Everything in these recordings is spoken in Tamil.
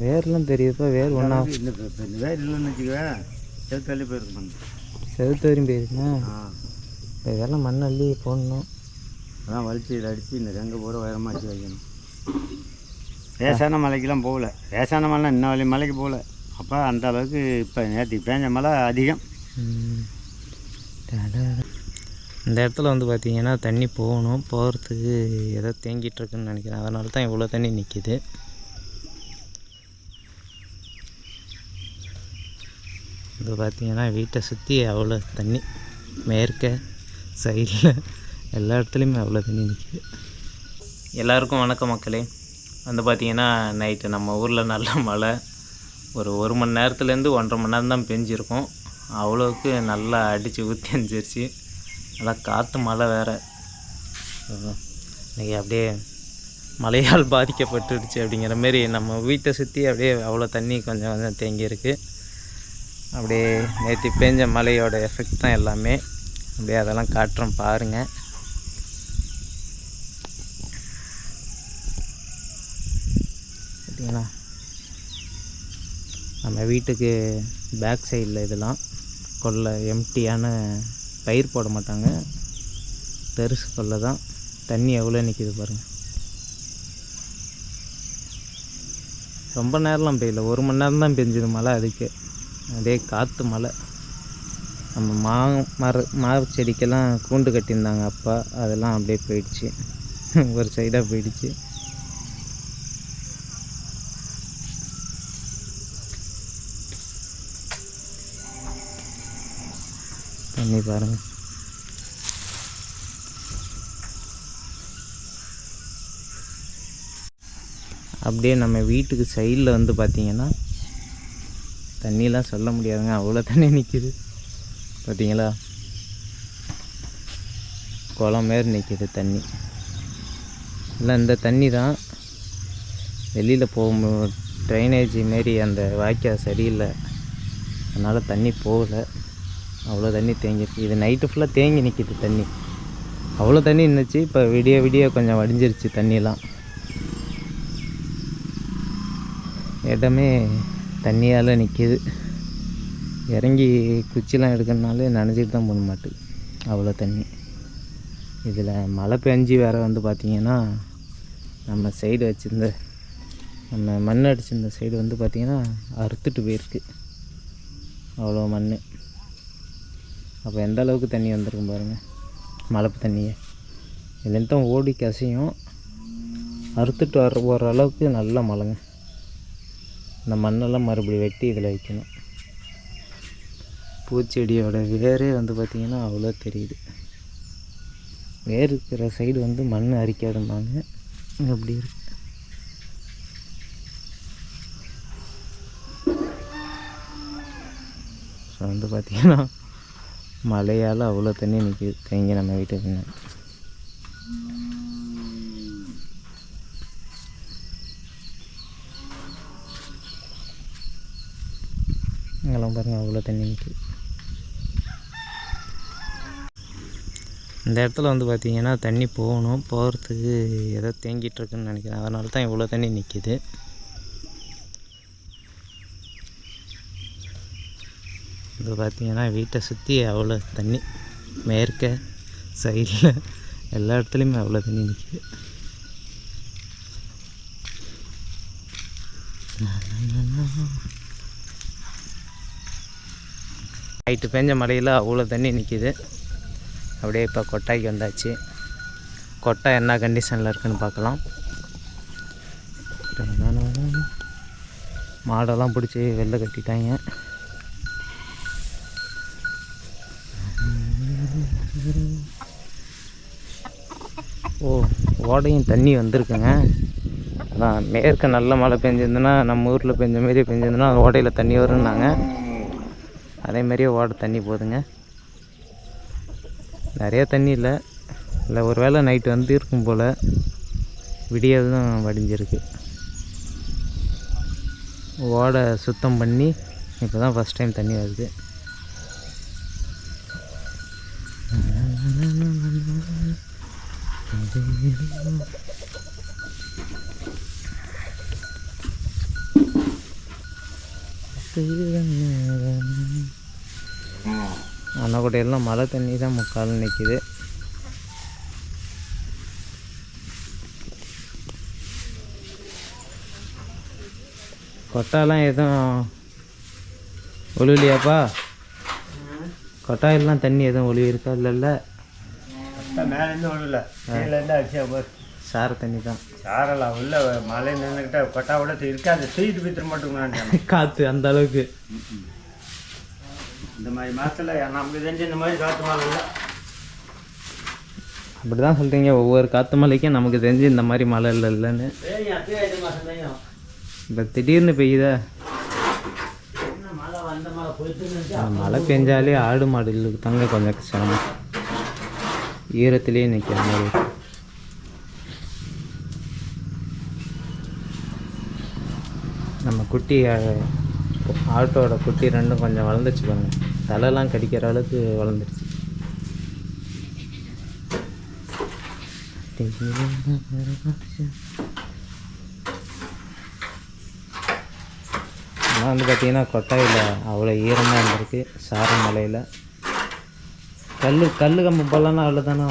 வேர்லாம் தெரியுதுப்பா வேர் ஒன்றா இந்த வேர் இல்லைன்னு வச்சுக்குவேன் செத்து தள்ளி போயிருக்கு மண். வரையும் போயிருக்குண்ணா இப்போ இதெல்லாம் மண் அள்ளி போடணும். அதான் வலிச்சு இதை அடித்து இந்த ரெங்க பூரா உயரமாக வச்சு வைக்கணும். லேசான மலைக்கெல்லாம் போகல. லேசான மலை இன்ன வழி மலைக்கு போகல. அப்போ அந்த அளவுக்கு இப்போ நேற்று பேஞ்ச மழை அதிகம். இந்த இடத்துல வந்து பார்த்தீங்கன்னா தண்ணி போகணும். போகிறதுக்கு ஏதோ தேங்கிட்டு இருக்குன்னு நினைக்கிறேன். அதனால தான் இவ்வளோ தண்ணி நிற்கிது இது பார்த்தீங்கன்னா வீட்டை சுற்றி அவ்வளோ தண்ணி. மேற்க சைடில் எல்லா இடத்துலையுமே அவ்வளோ தண்ணி நிற்கிது எல்லாருக்கும் வணக்கம் மக்களே. வந்து பார்த்தீங்கன்னா நைட்டு நம்ம ஊரில் நல்ல மழை. ஒரு ஒரு மணி நேரத்துலேருந்து ஒன்றரை மணி நேரம் தான் பெஞ்சிருக்கும். அவ்வளோவுக்கு நல்லா அடித்து ஊற்றி அஞ்சிருச்சு நல்லா காற்று மழை வேறு. இன்றைக்கி அப்படியே மழையால் பாதிக்கப்பட்டுடுச்சு அப்படிங்கிற மாரி நம்ம வீட்டை சுற்றி அப்படியே அவ்வளோ தண்ணி கொஞ்சம் கொஞ்சம் தேங்கியிருக்கு. அப்படியே நேற்று பேஞ்ச மழையோட எஃபெக்ட் தான் எல்லாமே. அப்படியே அதெல்லாம் காட்டுறோம் பாருங்கள் பார்த்தீங்களா? நம்ம வீட்டுக்கு பேக் சைடில் இதெல்லாம் கொல்லை எம்டியான பயிர் போட மாட்டாங்க. பெருசு கொல்லை தான். தண்ணி எவ்வளோ நிற்கிது பாருங்கள் ரொம்ப நேரம்லாம் பெய்யல. ஒரு மணி நேரம் தான் பெஞ்சுது மழை அதுக்கு. அப்படியே காற்று மழை. நம்ம மா மர மாவு செடிக்கெல்லாம் கூண்டு கட்டியிருந்தாங்க அப்பா. அதெல்லாம் அப்படியே போயிடுச்சு. ஒரு சைடாக போயிடுச்சு. தண்ணி பாருங்கள் அப்படியே நம்ம வீட்டுக்கு சைடில் வந்து பார்த்திங்கன்னா தண்ணியெலாம் சொல்ல முடியாதுங்க. அவ்வளோ தண்ணி நிற்கிது பார்த்தீங்களா? குளம் மாரி நிற்கிது தண்ணி. இல்லை இந்த தண்ணி தான் வெளியில் போகும் ட்ரைனேஜ் மாரி அந்த வாய்க்கால் சரியில்லை. அதனால் தண்ணி போகலை. அவ்வளோ தண்ணி தேங்கிருக்கு இது நைட்டு ஃபுல்லாக தேங்கி நிற்கிது தண்ணி. அவ்வளோ தண்ணி இருந்துச்சு இப்போ விடிய விடிய கொஞ்சம் வடிஞ்சிருச்சு தண்ணியெலாம் இடமே தண்ணியால் நிற்கிது இறங்கி குச்சிலாம் எடுக்கணுனாலே நனைஞ்சிட்டு தான் போக மாட்டுது அவ்வளோ தண்ணி. இதில் மழை பெஞ்சி வேறு வந்து பார்த்திங்கன்னா நம்ம சைடு வச்சுருந்த நம்ம மண் அடிச்சிருந்த சைடு வந்து பார்த்திங்கன்னா அறுத்துட்டு போயிருக்கு. அவ்வளோ மண். அப்போ எந்த அளவுக்கு தண்ணி வந்திருக்கும் பாருங்கள் மழைப்பு தண்ணியை. இதுலேருந்து தான் ஓடி கசையும். அறுத்துட்டு வர போகிற அளவுக்கு நல்ல மழைங்க. இந்த மண்ணெல்லாம் மறுபடியும் வெட்டி இதில் வைக்கணும். பூச்செடியோட வேரே வந்து பார்த்திங்கன்னா அவ்வளோ தெரியுது. வேர் இருக்கிற சைடு வந்து மண் அரிக்காதும்பாங்க. அப்படி இருக்கு? ஸோ வந்து பார்த்திங்கன்னா மழையால் அவ்வளோ தண்ணி நிற்கிது தேங்கி நம்ம வீட்டுக்கு பின்னாடி பாருங்கள் அவ்வளோ தண்ணி நிற்கிது இந்த இடத்துல வந்து பார்த்திங்கன்னா தண்ணி போகணும் போகிறதுக்கு ஏதோ தேங்கிட்டுருக்குன்னு நினைக்கிறேன். அதனால தான் இவ்வளோ தண்ணி நிற்கிது இது பார்த்திங்கன்னா வீட்டை சுற்றி அவ்வளோ தண்ணி மேற்க சைடில் எல்லா இடத்துலையுமே அவ்வளோ தண்ணி நிற்கிது நைட்டு பெஞ்ச மழையில் அவ்வளோ தண்ணி நிற்கிது அப்படியே இப்போ கொட்டாய்க்கு வந்தாச்சு. கொட்டை என்ன கண்டிஷனில் இருக்குன்னு பார்க்கலாம். மாடெல்லாம் பிடிச்சி வெளில கட்டிட்டாங்க. ஓ ஓடையும் தண்ணி வந்திருக்குங்க. அதான் மேற்க நல்ல மழை பெஞ்சிருந்துன்னா நம்ம ஊரில் பெஞ்ச மாரி பெஞ்சிருந்துன்னா ஓடையில் தண்ணி வரும்னாங்க. அதே மாதிரியே ஓடை தண்ணி போதுங்க. நிறைய தண்ணி இல்லை. இல்லை ஒரு வேளை நைட்டு வந்து இருக்கும் போல் விடியதும் வடிஞ்சிருக்கு. ஓடை சுத்தம் பண்ணி இப்போ தான் ஃபஸ்ட் டைம் தண்ணி வருது. அன்னக்குட்டையெல்லாம் மழை தண்ணி தான் முக்கால் நிற்கிது கொட்டாலாம் எதுவும் ஒழுகலையாப்பா கொட்டாயெல்லாம் தண்ணி எதுவும் ஒழுகி இருக்கா இல்லைல்ல மேலேருந்து ஒன்றும் கீழேருந்து அடிச்சா போய் சார தண்ணி தான் சாரலாம் உள்ள மழை நின்றுக்கிட்ட கொட்டா கூட இருக்காது தூக்கிட்டு போய்த்து மட்டும் காற்று அந்த அளவுக்கு. இந்த மாதிரி மாதத்தில் நமக்கு தெரிஞ்சு இந்த மாதிரி காற்று மழை இல்லை. அப்படி தான் சொல்கிறீங்க ஒவ்வொரு காற்று மலைக்கும் நமக்கு தெரிஞ்சு இந்த மாதிரி மழை இல்லை இல்லைன்னு. இப்போ திடீர்னு பெய்யுதா? மழை பெஞ்சாலே ஆடு மாடுகளுக்கு தாங்க கொஞ்சம் சிரமம். ஈரத்திலே நிற்கிற மாதிரி. நம்ம குட்டி ஆட்டோட குட்டி ரெண்டும் கொஞ்சம் வளர்ந்துச்சு பாருங்க. தலைலாம் கடிக்கிற அளவுக்கு வளர்ந்துருச்சு. ஆனால் வந்து பார்த்தீங்கன்னா கொட்டாயில் அவ்வளோ ஈரமாக இருந்திருக்கு. சார மலையில் கல் கல் கம்பு போடலான்னா அவ்வளோதானா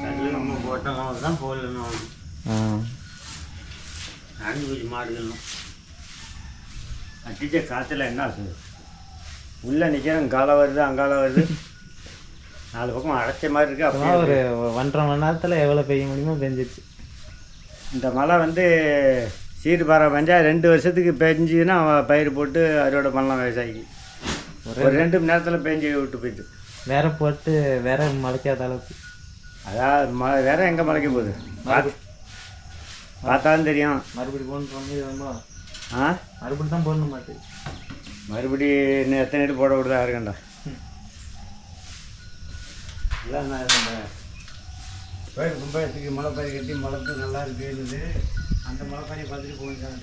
கல்லு நம்ம போட்டாலும் தான் போடலாம் ஆ. வீட்டு மாடுகளும் அடிச்ச காற்றுல என்ன ஆகுது? உள்ளே நிற்கிறேன் காலை வருது அங்கால வருது. நாலு பக்கம் அடைச்ச மாதிரி இருக்கு சும்மா அப்படியே ஒரு ஒன்றரை மணி நேரத்தில் எவ்வளோ பெய்ய முடியுமோ பெஞ்சிச்சு இந்த மழை வந்து சீர்பாறை பஞ்சா ரெண்டு வருஷத்துக்கு பெஞ்சுன்னா பயிர் போட்டு அறுவடை பண்ணலாம் விவசாயிக்கு. ஒரு ரெண்டு மணி நேரத்தில் பெஞ்சு விட்டு போயிட்டு வேற போட்டு வேற முளைக்காத அளவுக்கு. அதாவது மழை வேற எங்கே மழைக்க போகுது? பார்த்து பார்த்தாலும் தெரியும். மறுபடி போகணும் ஆ மறுபடி தான் போடணும் மாட்டு மறுபடி இன்னும் எத்தனை இட்டு போட விடுதா இருக்கண்டா இல்லை நான் பயிர் கும்பாயத்துக்கு மழை பயிர் கட்டி மழை நல்லா இருக்குன்னு அந்த மழை பயிரை பார்த்துட்டு போயிட்டாங்க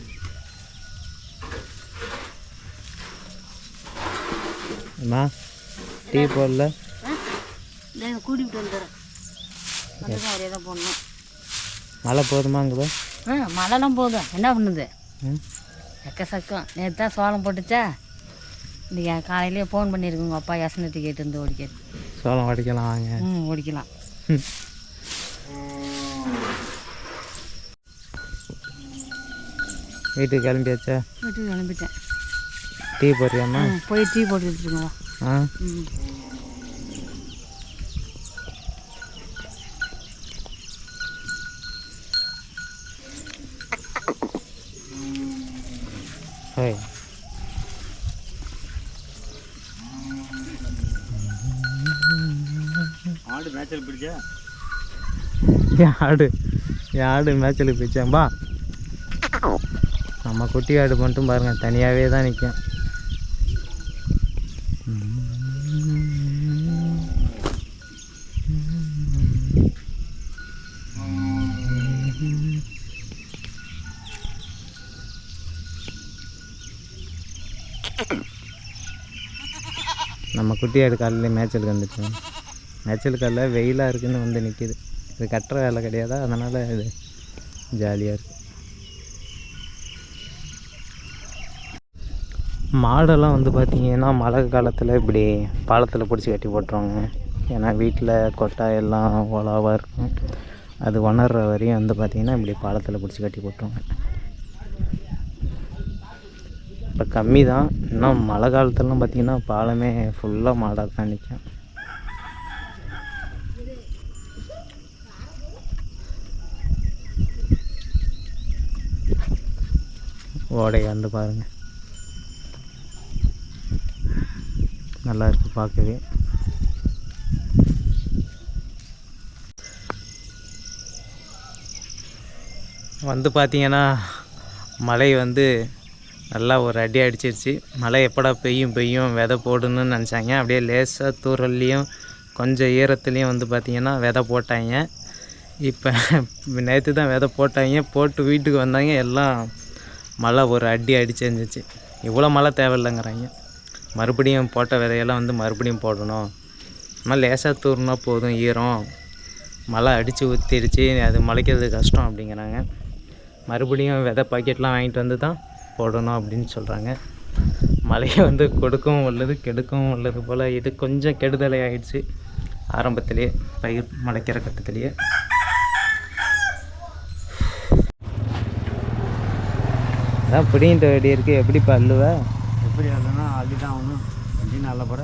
அம்மா டீ போடல? கூட்டிகிட்டு வந்துடுறேன். வந்து அதே தான் போடணும். மழை போதுமாங்குதோ? ஆ மழைலாம் போதும். என்ன பண்ணுது? ம். எக்க சக்கம் நேற்று தான் சோளம் போட்டுச்சா? இன்றைக்கி காலையிலேயே ஃபோன் பண்ணியிருக்குங்க அப்பா யசனத்தை கேட்டு வந்து ஓடிக்கிறது சோளம் உடைக்கலாம் வாங்க. ம் ஓடிக்கலாம். ம். வீட்டுக்கு கிளம்பியாச்சா? வீட்டுக்கு கிளம்பிட்டேன். டீ போடுறியாம்மா? போய் டீ போட்டு எடுத்துருங்க ஆ? ம். மேய்ச்சல் பிடிச்சா ஆடு ஆடு மேய்ச்சலுக்கு போயிச்சாம்பா நம்ம குட்டி ஆடு மட்டும் பாருங்க தனியாகவே தான் நிற்கும் நம்ம குட்டி ஆடு காலையில் மேய்ச்சலுக்கு வந்துச்சு. மேய்ச்சலுக்கு அல்ல வெயிலாக இருக்குன்னு வந்து நிற்கிது இது கட்டுற வேலை கிடையாதா? அதனால் இது ஜாலியாக இருக்குது மாடெல்லாம் வந்து பார்த்திங்கன்னா மழை காலத்தில் இப்படி பாலத்தில் பிடிச்சி கட்டி போட்டுருவாங்க. ஏன்னா வீட்டில் கொட்டா எல்லாம் ஓலாவாக இருக்கும். அது உணர்ற வரையும் வந்து பார்த்திங்கன்னா இப்படி பாலத்தில் பிடிச்சி கட்டி போட்டுருவாங்க. இப்போ கம்மி தான் இன்னும் மழை காலத்துலலாம் பார்த்திங்கன்னா பாலமே ஃபுல்லாக மாடாக தான் நிற்கும் ஓடை வந்து பாருங்கள் நல்லா இருக்கு பார்க்கவே. வந்து பார்த்தீங்கன்னா மழை வந்து நல்லா ஒரு அடி அடிச்சிருச்சு. மழை எப்படா பெய்யும் பெய்யும் விதை போடுன்னு நினச்சாங்க. அப்படியே லேசாக தூரல்லையும் கொஞ்சம் ஈரத்துலேயும் வந்து பார்த்திங்கன்னா விதை போட்டாங்க. இப்போ நேற்று தான் விதை போட்டாங்க. போட்டு வீட்டுக்கு வந்தாங்க. எல்லாம் மழை ஒரு அடி அடிச்சு இருந்துச்சு. இவ்வளோ மழை தேவையில்லைங்கிறாங்க. மறுபடியும் போட்ட விதையெல்லாம் வந்து மறுபடியும் போடணும். நம்ம லேசாக தூர்னா போதும் ஈரம். மழை அடித்து ஊற்றிடுச்சு அது முளைக்கிறது கஷ்டம் அப்படிங்கிறாங்க. மறுபடியும் விதை பாக்கெட்லாம் வாங்கிட்டு வந்து தான் போடணும் அப்படின்னு சொல்கிறாங்க மழையை வந்து கொடுக்கவும் உள்ளது கெடுக்கவும் உள்ளது போல் இது கொஞ்சம் கெடுதலை ஆகிடுச்சு ஆரம்பத்திலேயே பயிர் முளைக்கிற கட்டத்திலேயே. அதான் பிடிங்கிட்ட வேடி இருக்கு. எப்படி பல்லுவ எப்படி அதுனா அள்ளி தான் ஆகணும் வண்டி நல்ல போட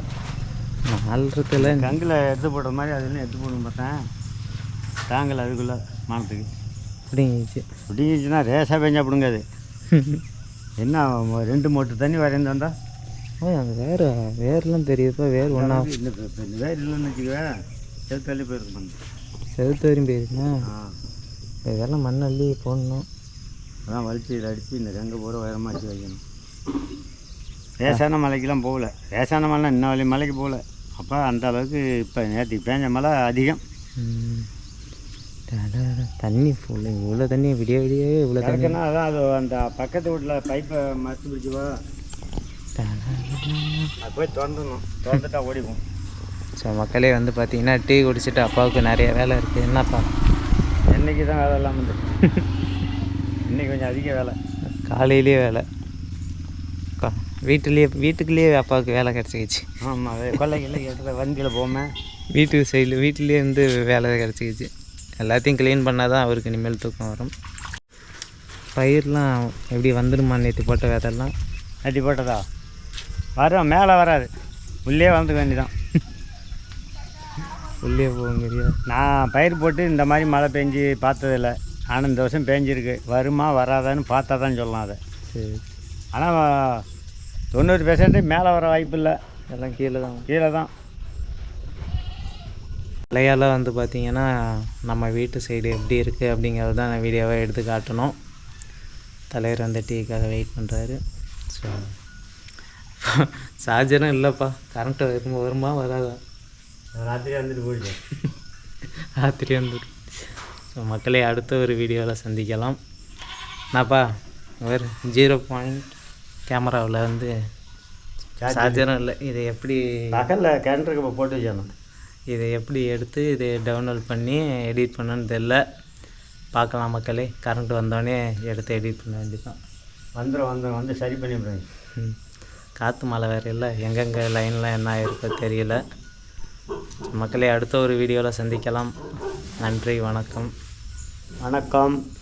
நாலுறதுல கங்கில் எடுத்து போடுற மாதிரி அது என்ன எடுத்து போடணும் பார்த்தேன். தாங்கல அதுக்குள்ளே மானத்துக்கு. பிடிங்கிச்சு பிடிங்கிச்சுன்னா ரேஸாக பெஞ்சா பிடுங்க அது என்ன ரெண்டு மூட்டை தண்ணி வரைந்து வந்தா? ஓ அந்த வேறு வேர்லாம் தெரியுதுப்பா. வேர் ஒன்றா இந்த வேறு இல்லைன்னு வச்சுக்குவேன் செத்து தள்ளி போயிருக்கும் மண். செலுத்து வரையும் போயிருக்குண்ணா இதெல்லாம் மண் அள்ளி போடணும். அதான் வலிச்சு இதை அடித்து இந்த கங்கை பூரா உயரமாக வச்சு வைக்கணும். லேசான மலைக்கெல்லாம் போகல. லேசான மலை இன்ன வழி மலைக்கு போகல. அப்போ அந்த அளவுக்கு இப்போ நேற்று பேஞ்ச மழை அதிகம். தண்ணி ஃபுல்லு இவ்வளோ தண்ணி விடிய விடிய இவ்வளோ தண்ணி. கிடக்குன்னா அதான் அது அந்த பக்கத்து வீட்டில் பைப்பை மறுத்து பிடிச்சிவா அது போய் திறந்துடணும். திறந்துட்டா ஓடிக்கும் ஸோ மக்களே வந்து பார்த்தீங்கன்னா டீ குடிச்சிட்டு அப்பாவுக்கு நிறைய வேலை இருக்குது என்னப்பா? என்னைக்கு தான் வேலை இல்லாமல் இன்னைக்கு கொஞ்சம் அதிக வேலை. காலையிலேயே வேலை. கா வீட்டுலேயே வீட்டுக்குள்ளேயே அப்பாவுக்கு வேலை கிடச்சிக்கிச்சு. ஆமாம் கொள்ளைக்கு இடத்துல வண்டியில் போகாம வீட்டுக்கு சைடில் வீட்டிலேயே இருந்து வேலை கிடச்சிக்கிச்சு. எல்லாத்தையும் க்ளீன் பண்ணால் தான் அவருக்கு இனிமேல் தூக்கம் வரும். பயிர்லாம் எப்படி வந்துடுமா நேற்று போட்ட விதெல்லாம் கட்டி போட்டதா? வரும் மேலே வராது. உள்ளே வந்துக்க வேண்டியதான் உள்ளே போங்கிறியா நான் பயிர் போட்டு இந்த மாதிரி மழை பெஞ்சு பார்த்ததில்ல. ஆனால் இந்த வருஷம் பேஞ்சிருக்கு. வருமா வராதான்னு பார்த்தா தான் சொல்லலாம் அதை. சரி. ஆனால் தொண்ணூறு பெர்சன்ட் மேலே வர வாய்ப்பு இல்லை. எல்லாம் கீழே தான். கீழே தான். மலையால் வந்து பார்த்திங்கன்னா நம்ம வீட்டு சைடு எப்படி இருக்குது அப்படிங்கிறது தான் நான் வீடியோவாக எடுத்து காட்டணும். தலைவர் வந்து டீக்காக வெயிட் பண்ணுறாரு ஸோ சார்ஜரும் இல்லைப்பா. கரண்ட்டு வருமா வருமா வராதா? ராத்திரி வந்துட்டு போயிட்டு ராத்திரி வந்துடும் ஸோ மக்களை அடுத்த ஒரு வீடியோவில் சந்திக்கலாம். நான்ப்பா ஒரு ஜீரோ பாயிண்ட் கேமராவில் வந்து சார்ஜரும் இல்லை. இதை எப்படி கிணற்றுக்கு இப்போ போட்டு வச்சேன் இதை எப்படி எடுத்து இதை டவுன்லோட் பண்ணி எடிட் பண்ணணும்னு தெரில பார்க்கலாம் மக்களே. கரண்ட் வந்தோடனே எடுத்து எடிட் பண்ண வேண்டியதான் வந்துடும் வந்துடும் வந்து சரி பண்ணி விடுங்க ம். காற்று மழை வேறு இல்லை. எங்கெங்கே லைன்லாம் என்ன இருக்கோ தெரியல. மக்களே அடுத்த ஒரு வீடியோவில் சந்திக்கலாம். நன்றி வணக்கம். வணக்கம்.